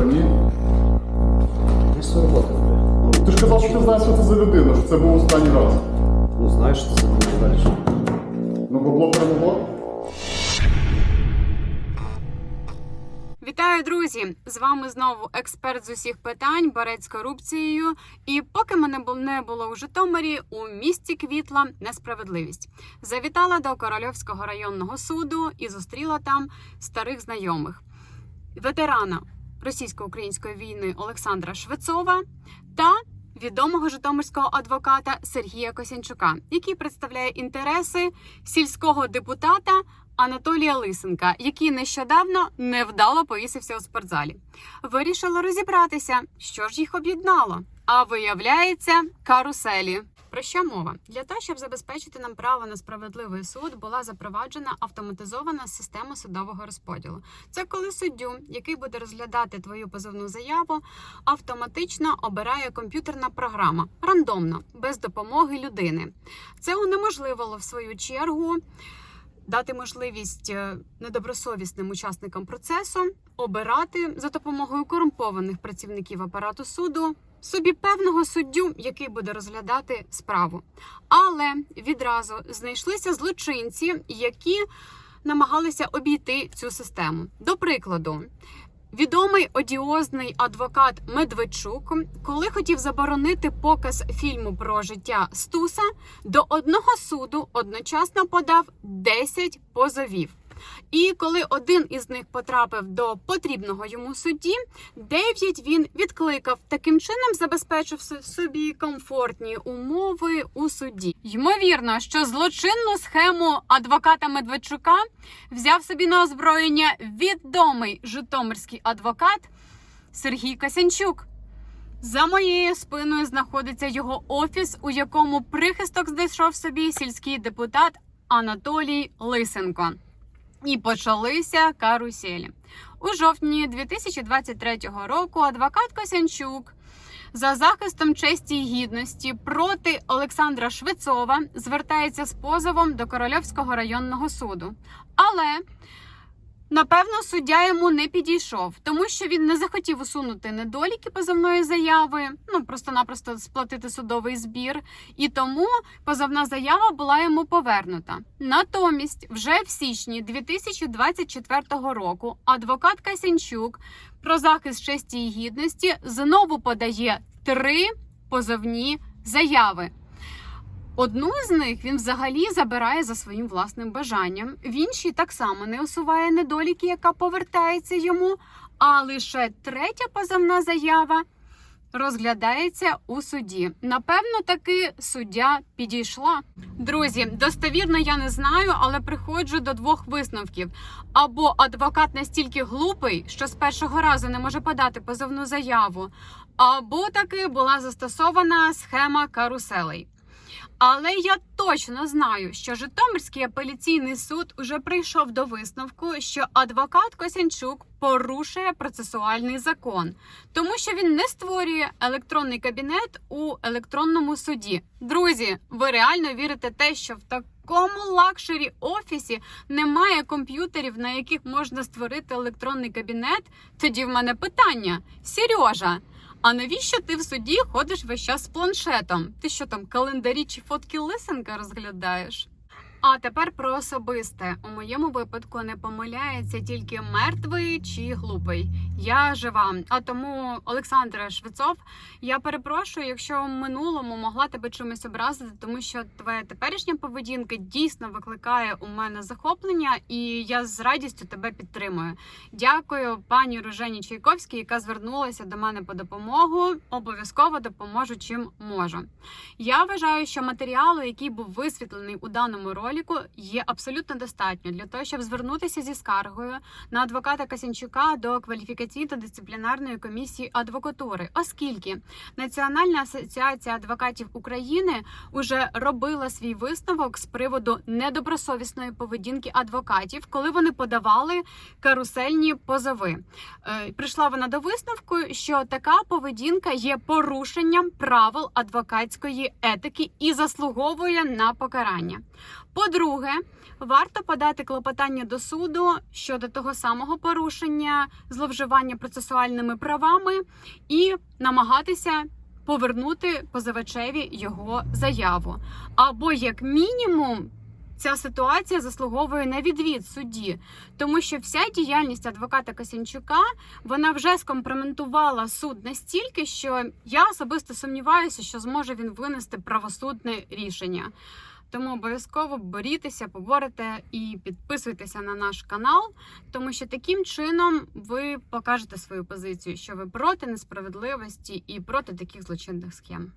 стороні. Місце роботи, бля. Ти ж казав, що ти знаєш, що це за людина, що це був останній раз. Ну, знаєш, що це буде далі. Ну, бабло перемогло. Вітаю, друзі! З вами знову експерт з усіх питань, борець з корупцією. І поки мене не було у Житомирі, у місті квітла несправедливість. Завітала до Корольовського районного суду і зустріла там старих знайомих, ветерана російсько-української війни Олександра Швецова та відомого житомирського адвоката Сергія Косянчука, який представляє інтереси сільського депутата Анатолія Лисенка, який нещодавно невдало повісився у спортзалі. вирішили розібратися, що ж їх об'єднало. А виявляється, каруселі. Про що мова? Для того, щоб забезпечити нам право на справедливий суд, була запроваджена автоматизована система судового розподілу. Це коли суддю, який буде розглядати твою позовну заяву, автоматично обирає комп'ютерна програма рандомно, без допомоги людини. Це унеможливило в свою чергу дати можливість е, недобросовісним учасникам процесу обирати за допомогою корумпованих працівників апарату суду собі певного суддю, який буде розглядати справу. Але відразу знайшлися злочинці, які намагалися обійти цю систему. До прикладу. Відомий одіозний адвокат Медведчук, коли хотів заборонити показ фільму про життя Стуса, до одного суду одночасно подав 10 позовів. І коли один із них потрапив до потрібного йому судді, 9 він відкликав, таким чином забезпечив собі комфортні умови у суді. Ймовірно, що злочинну схему адвоката Медведчука взяв собі на озброєння відомий житомирський адвокат Сергій Касянчук. За моєю спиною знаходиться його офіс, у якому прихисток знайшов собі сільський депутат Анатолій Лисенко. І почалися каруселі. У жовтні 2023 року адвокат Косянчук за захистом честі і гідності проти Олександра Швецова звертається з позовом до Корольовського районного суду. Але Напевно, суддя йому не підійшов, тому що він не захотів усунути недоліки позовної заяви, ну просто-напросто сплатити судовий збір, і тому позовна заява була йому повернута. Натомість, вже в січні 2024 року адвокат Касянчук про захист честі і гідності знову подає три позовні заяви. Одну з них він взагалі забирає за своїм власним бажанням. В іншій так само не усуває недоліки, яка повертається йому. А лише третя позовна заява розглядається у суді. Напевно, таки суддя підійшла. Друзі, достовірно я не знаю, але приходжу до двох висновків: або адвокат настільки глупий, що з першого разу не може подати позовну заяву, або таки була застосована схема каруселей. Але я точно знаю, що Житомирський апеляційний суд уже прийшов до висновку, що адвокат Косянчук порушує процесуальний закон, тому що він не створює електронний кабінет у електронному суді. Друзі, ви реально вірите те, що в такому лакшері офісі немає комп'ютерів, на яких можна створити електронний кабінет? Тоді в мене питання: Сережа. А навіщо ти в суді ходиш весь час з планшетом? Ти що там календарі чи фотки лисенка розглядаєш? А тепер про особисте. У моєму випадку не помиляється тільки мертвий чи глупий. Я жива. А тому, Олександре Швецов, я перепрошую, якщо в минулому могла тебе чимось образити, тому що твоя теперішня поведінка дійсно викликає у мене захоплення, і я з радістю тебе підтримую. Дякую пані Ружені Чайковській, яка звернулася до мене по допомогу. Обов'язково допоможу чим можу. Я вважаю, що матеріалу, який був висвітлений у даному ролику, є абсолютно достатньо для того, щоб звернутися зі скаргою на адвоката Касянчука до кваліфікаційно-дисциплінарної комісії адвокатури, оскільки Національна асоціація адвокатів України уже робила свій висновок з приводу недобросовісної поведінки адвокатів, коли вони подавали карусельні позови. Е, Прийшла вона до висновку, що така поведінка є порушенням правил адвокатської етики і заслуговує на покарання. По-друге, варто подати клопотання до суду щодо того самого порушення зловживання процесуальними правами і намагатися повернути позивачеві його заяву. Або, як мінімум, ця ситуація заслуговує на відвід судді, тому що вся діяльність адвоката Косянчука вона вже скомпроментувала суд настільки, що я особисто сумніваюся, що зможе він винести правосудне рішення. Тому обов'язково борітеся, поборете і підписуйтеся на наш канал, тому що таким чином ви покажете свою позицію, що ви проти несправедливості і проти таких злочинних схем.